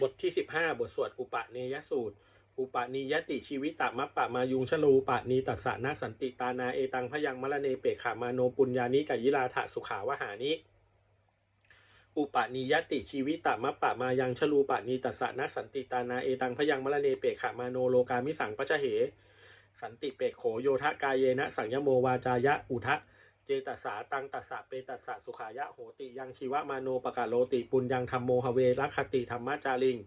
บทที่สิบห้าบทสวดอุปเนยสูตร อุปนิยติชีวิตตมัปปะมายุงชลูปะนีตัสสะนาสันติตานาเอตังพยังมะละเนเปขามาโนปุญญานิกายิลาถะสุขาวหานิอุปนิยติชีวิตตมัปปะมายังชลูปะนีตัสสะนาสันติตานาเอตังพยังมะละเนเปขามาโนโลกามิสังปะชะเห สันติเปกโขโยทะกายเยนะสังยโมวาจายะอุทะ ตัสสาตังตัสสะเปตัสสะสุขายะโหติยังชีวะมาโนปะกาโลติปุญญังธรรมโมหเวรักคติธรรมจาริง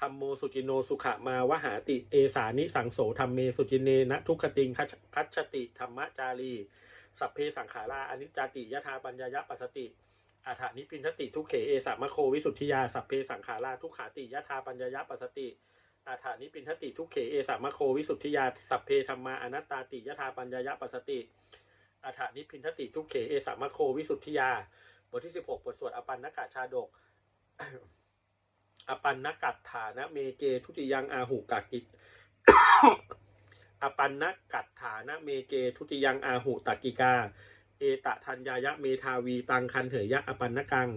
ธรรมโมสุจินโนสุขมาวหาติเอสานิสังโสธรรมเมสุจินเนนะทุกขติงคัจฉติธรรมจารีสัพเพสังขาราอนิจจติยถาปัญญายะปัสสติอาถานิพินทติทุกเขเอสามะโควิสุทธิยาสัพเพสังขาราทุกขาติยถาปัญญายะปัสสติอาถานิปินทติทุกเขเอสามะโควิสุทธิยาสัพเพธรรมาอนัตตาติยถาปัญญายะปัสสติ อาถานิพินทติทุกเขเอสามโควิสุทธิยา บทที่สิบหกบทสวดอปันนกาชาดก อปันนกัตฐานะเมเกทุติยังอาหุกากิอปันนกัตฐานะเมเกทุติยังอาหุตักกิกา เอตะทัญญายะเมทาวีตังคันเถยะอปันนกัง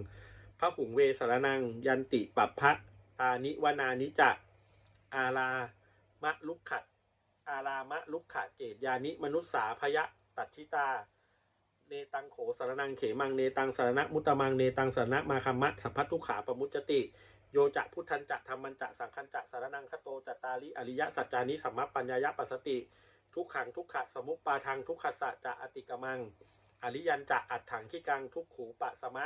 พระหุงเวสารนัง ยันติปัปพะตานิวนานิจะอารามะลุกขัด อารามะลุกขะเจตยานิมนุษสาพยะ ตัดชิตา เนตังโขสารนังเขมังเนตังสารณะมุตตมังเนตังสารณะมาคัมมะสัพพทุขาปมุจติ โยจะพุทธันจะธรรมันจะสังคันจะสารนังคโตจตตาริอริยสัจจานิสัมมปัญญายปัสสติ ทุกขังทุกขะสมุปปาทังทุกขสัจะอติกมัง อริยันจะอัดถังขี้กังทุกขูปะสมะ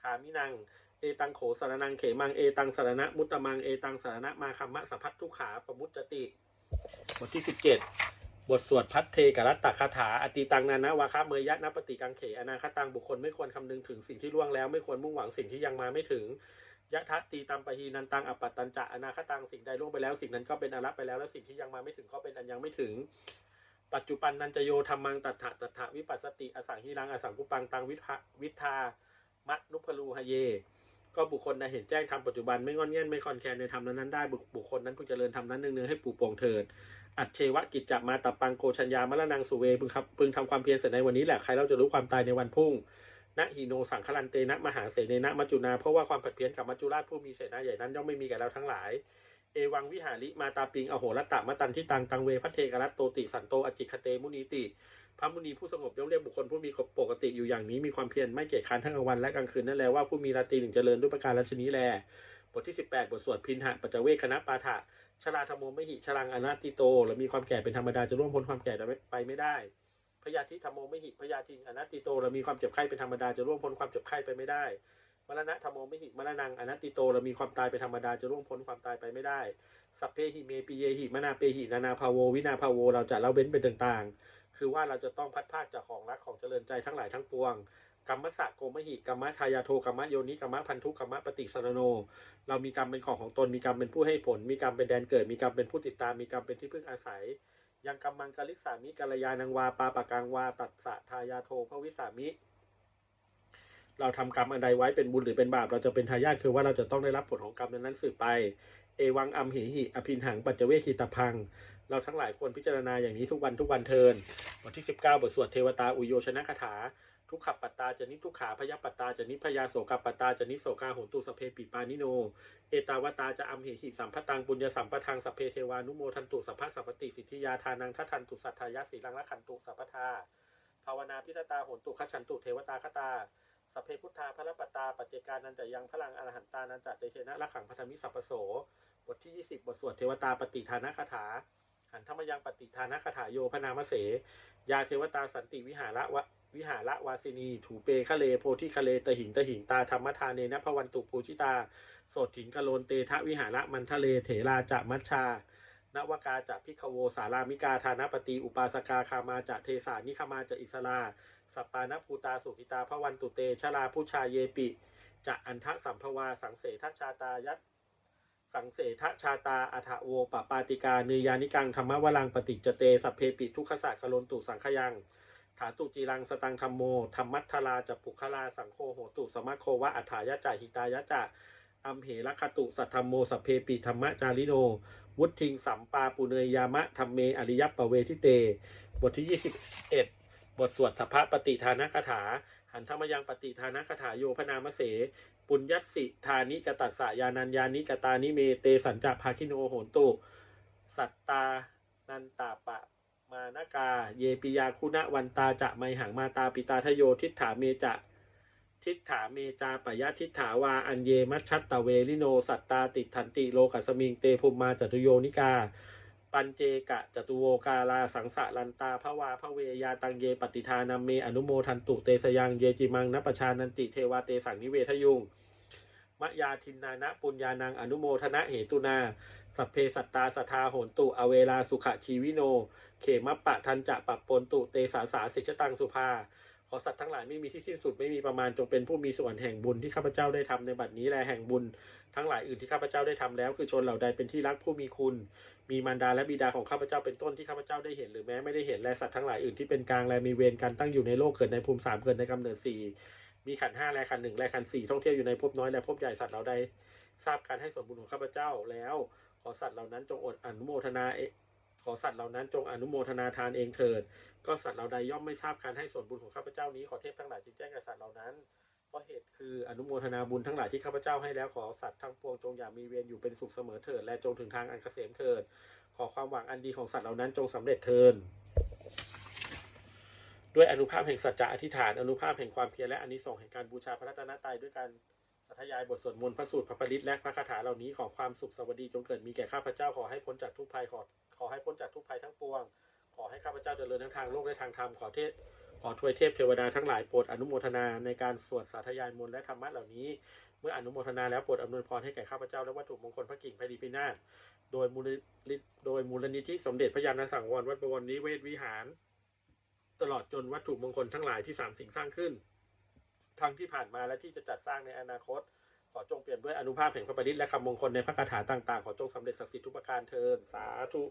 ขามินังเอตังโขสารนังเขมังเอตังสารณะมุตตมังเอตังสารณะมาคัมมะสัพพทุขาปมุจติบทที่สิบเจ็ด บทสวดพัทเทกรัตตคาถาอติตังนานาวาคาเมยยะนปฏิกังเขอนาคตังบุคคลไม่ควรคำนึงถึงสิ่งที่ล่วงแล้วไม่ควรมุ่งหวังสิ่งที่ยังมาไม่ถึงยะทัตตีตัมปะฮีนันตังอปปัตันจะอนาคตังสิ่งใดล่วงไปแล้ว สิ่งนั้นก็เป็นอรัปไปแล้วและสิ่งที่ยังมาไม่ถึงก็เป็นอันยังไม่ถึง ปัจจุบันนันจะโยธรรมังตัถะตัถะวิปัสสติอสังหิรังอสังกุปังตังวิทะวิทามะนุพลูหะเย ก็บุคคลใดเห็นแจ้งทำปัจจุบันไม่งอนเงียนไม่คอนแคลนในธรรมนั้นได้บุคคลนั้นพึงเจริญธรรมนั้นเนืองๆให้ปูโป่งเถิด อัจเชวะกิจจะมาตับปังโกชัญญามะละนังสุเวพึงครับพึงทำความเพียรเสร็จในวันนี้แหละใครเราจะรู้ความตายในวันพุ่งนะหิโนสังคลันเตนะมหาเสนนะมัจจุนาเพราะว่าความผัดเพี้ยนกับมัจจุราชผู้มีเสนาใหญ่นั้นย่อมไม่มีแก่เราทั้งหลาย เอวังวิหาริมาตาปิงอโหรตะมะตันที่ตังตังเวพัทเทกรัตโตติสันโตอจิคเตมุนีติพระมุนีผู้สงบย่อมเรียกบุคคลผู้มีปกติอยู่อย่างนี้มีความเพียรไม่เกียจคร้านทั้งกลางวันและกลางคืนนั่นแหละว่าผู้มีราตรีหนึ่งเจริญด้วยประการราชนี้แลบทที่ 18 บทสวดพินหะปัจเวคคณะปาฐะ ชราธรรมโมไม่หิชรังอนัตติโตและมีความแก่เป็นธรรมดาจะร่วงพ้นความแก่ไปไม่ได้พยาธิธรรมโมไม่หิพยาธิอนัตติโตและมีความเจ็บไข้เป็นธรรมดาจะร่วงพ้นความเจ็บไข้ไปไม่ได้ มรณะธรรมโมไม่หิมรณังอนัตติโตและมีความตายเป็นธรรมดาจะร่วงพ้นความตายไปไม่ได้ สัพเพหิเมปิเยหิมนาเปหินานาภาโววินาภาโวเราจะเล่าเว้นเป็นต่างๆ คือว่าเราจะต้องพัดภาคจากของรักของเจริญใจทั้งหลายทั้งปวง กรรมสะโกมหิกรรมทายาโทกรรมโยนิกรรมพันธุกรรมปฏิสรโน เรามีกรรมเป็นของของตนมีกรรมเป็นผู้ให้ผล มีกรรมเป็นแดนเกิด มีกรรมเป็นผู้ติดตามมีกรรมเป็นที่พึ่งอาศัย ยังกรรมังกลิสามิกัลยานังวาปาปะกังวาตัสสะทายาโทพระวิสามิ เราทำกรรมอันใดไว้เป็นบุญหรือเป็นบาปเราจะเป็นทายาทคือว่าเราจะต้องได้รับผลของกรรมนั้นสืบไป เอวังอัมหิหิ อภินหังปัจเจเวคีตพังเราทั้งหลายควรพิจารณาอย่างนี้ทุกวันทุกวันเทินบทที่ 19 บทสวดเทวตาอุโยชนะคาถา ทุกขับปัตตาจะนิทุกขาพยาปัตตาจะนิพยาโสกปัตตาจะนิโสกาโหตุสพเพปิปานิโน เอตาวตาจะอัมเหหิสัมพตังปุญญสัมปทังสัพเพเทวานุโมทันตุสัพพะสัพติสิทธิยาทานังทัทันตุสัทธายะสีลังละขันตุสัพพทาภาวนาพิทตาโหตุขฉันตุเทวตาคตาสัพเพพุทธาพระปัตตาปัจเจกานันจะยังพลังอรหันตานันจะเตเชนะละขังพัทมิสัพพโสบทที่ 20 บทสวดเทวตาปฏิทานะคาถาหันธรรมยังปฏิทานะคาถาโยพนามเสยาเทวตาสันติวิหาระวะ วิหาระวาสินี ถูเปคะเลโพธิคะเลตหิงตหิงตาธรรมทานเนนะพวันตุปูชิตาสดถิงกะโลนเตทะวิหาระมันทะเลเถราจะมัชชานวกาจะพิคโวสารามิกาธานปฏิอุปาสกาคามาจะเทสานิคามาจะอิสลาสัปปานภูตาสุขิตาพระวันตุเตชลาผู้ชาเยปิจะอันทะสัมภวาสังเสทชชาตายัตสังเสทชาตาอัฐโวปปาติกาเนยานิกังธรรมวลังปฏิจเตสัพเพปิทุกขสกโลนตุสังขยัง ถาตุจีรังสตังธรรมโมธรรมัทธลาจะปุคลาสังโฆโหตุสมะโควะอัฏฐายะจาหิตายะจะอัมเหรคตุสัทธรรมโมสัพเพปิธรรมจาริโน วุฒิงสัมปาปุเนยยามะธรรมเมอริยปเวทิเต บทที่21บทสวดสัพพะปฏิทานคาถา หันธรรมยังปฏิทานคาถาโยพนามเส ปุญญสิธานิกตัสสะยานัญญานิกตานิเมเตสัญจะภาคิโนโหนตุ สัตตานันตาปะ มานากา เยปิยาคุณะวันตาจะไมหังมาตาปิตาทโยทิฏฐาเมจะ ทิฏฐาเมจาปยะทิฏฐาวาอันเยมัชชัตตเวลิโนสัตตาติทันติโลกัสมิงเตภุมมาจตุโยนิกา ปัญเจกะจตุโวกาลาสังสะลันตาภวาภเวยาตังเยปฏิทานัมเมอนุโมทันตุเตสยังเยจิมังนปชานันติเทวาเตสังนิเวทยุง มยาทินนานะปุญญานังอนุโมทนะเหตุนา สัพเพสัตตาสทาโหนตุ อเวลาสุขชีวิโน เขมัปปะทันจะปัปปนตุเตสาสาสิชตังสุภา ขอสัตว์ทั้งหลายไม่มีที่สิ้นสุดไม่มีประมาณจงเป็นผู้มีส่วนแห่งบุญที่ข้าพเจ้าได้ทำในบัดนี้แลแห่งบุญ ทั้งหลายอื่นที่ข้าพเจ้าได้ทำแล้ว คือชนเหล่าใดเป็นที่รักผู้มีคุณ มีมารดาและบิดาของข้าพเจ้าเป็นต้นที่ข้าพเจ้าได้เห็นหรือแม้ไม่ได้เห็นและสัตว์ทั้งหลายอื่นที่เป็นกลางและมีเวรกันตั้งอยู่ในโลกเกิดในภูมิสามเกิดในกำเนิดสี่ มีขันห้าแลขันหนึ่งแลขันสี่ท่องเที่ยวอยู่ในภพน้อยและภพใหญ่สัตว์เหล่าใดทราบการให้ส่วนบุญของข้าพเจ้าแล้ว ขอสัตว์เหล่านั้นจงอดอนุโมทนาเอขอสัตว์เหล่านั้นจงอนุโมทนาทานเองเถิด ก็สัตว์เหล่าใดย่อมไม่ทราบการให้ส่วนบุญของข้าพเจ้านี้ขอเทพทั้งหลายจึงแจ้งแก่สัตว์เหล่านั้นเพราะเหตุคืออนุโมทนาบุญทั้งหลายที่ข้าพเจ้าให้แล้วขอสัตว์ทั้งปวงจงอย่ามีเวรอยู่เป็นสุขเสมอเถิดและจงถึงทางอันเกษมเถิด ขอความหวังอันดีของสัตว์เหล่านั้นจงสำเร็จเทิน ด้วยอนุภาพแห่งสัจจะอธิษฐานอนุภาพแห่งความเพียรและอานิสงส์แห่งการบูชาพระรัตนตรัยด้วยการสัทยายบทสวดมนต์พระสูตรพระปริตและพระคาถาเหล่านี้ขอความสุขสวัสดีจงเกิดมีแก่ข้าพเจ้าขอให้พ้นจากทุกภัยขอขอให้พ้นจากทุกภัยทั้งปวง ขอให้ข้าพเจ้าเจริญทั้งทางโลกและทางธรรมขอเทศขอทวยเทพเทวดาทั้งหลายโปรดอนุโมทนาในการสวดสาธยายมนต์และธรรมะเหล่านี้ เมื่ออนุโมทนาแล้วโปรดอำนวยพรให้แก่ข้าพเจ้าและวัตถุมงคลพระกิ่งพระดีพินาศโดยมูลนิธิโดยมูลนิธิสมเด็จพระยาณสังวรวัดบวรนิเวศวิหาร ตลอดจนวัตถุมงคลทั้งหลายที่สามสิ่งสร้างขึ้น ทั้งที่ผ่านมาและที่จะจัดสร้างในอนาคต ขอจงเปลี่ยนด้วยอนุภาพแห่งพระประดิษฐ์และคำมงคลในพระคาถาต่างๆ ขอจงสำเร็จศักดิ์สิทธิ์ทุกประการเทินสาธุ